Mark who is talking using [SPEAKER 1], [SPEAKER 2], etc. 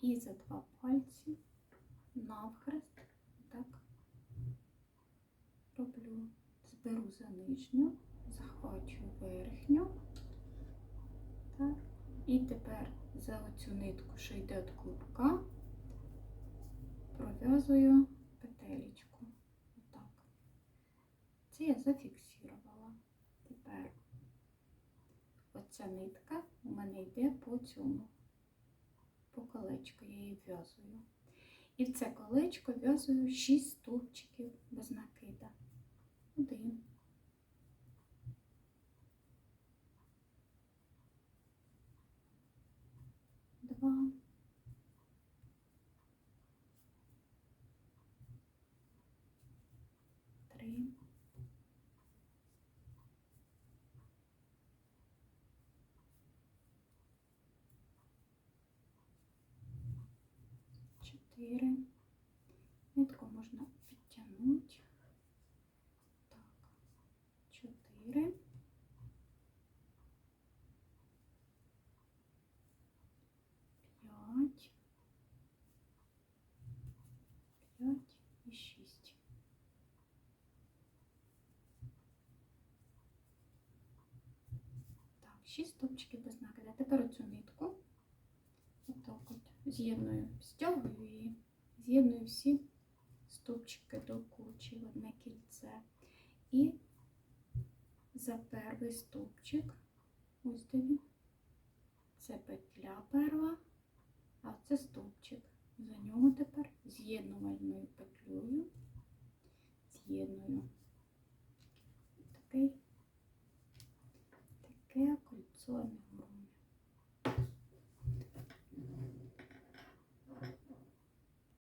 [SPEAKER 1] І за два пальці навхрест так роблю. Зберу за нижню, захвачую верхню. Так. І тепер за оцю нитку, що йде від клубка, пров'язую петелечку. Отак. Це я зафіксувала. Тепер оця нитка у мене йде по цьому, по колечку, я її в'язую. І в це колечко в'язую 6 стовпчиків без накида. Один. Два. Три. Чотири. Нитку можна підтягнути. Так, чотири. П'ять. П'ять і шість. Так, шість стопчиків без з'єдную, стягую її, з'єдную всі стовпчики до кучі в одне кільце. І за перший стовпчик, ось він, це петля перша, а це стовпчик. За нього тепер з'єднувальною петлею з'єдную такий, таке кольцо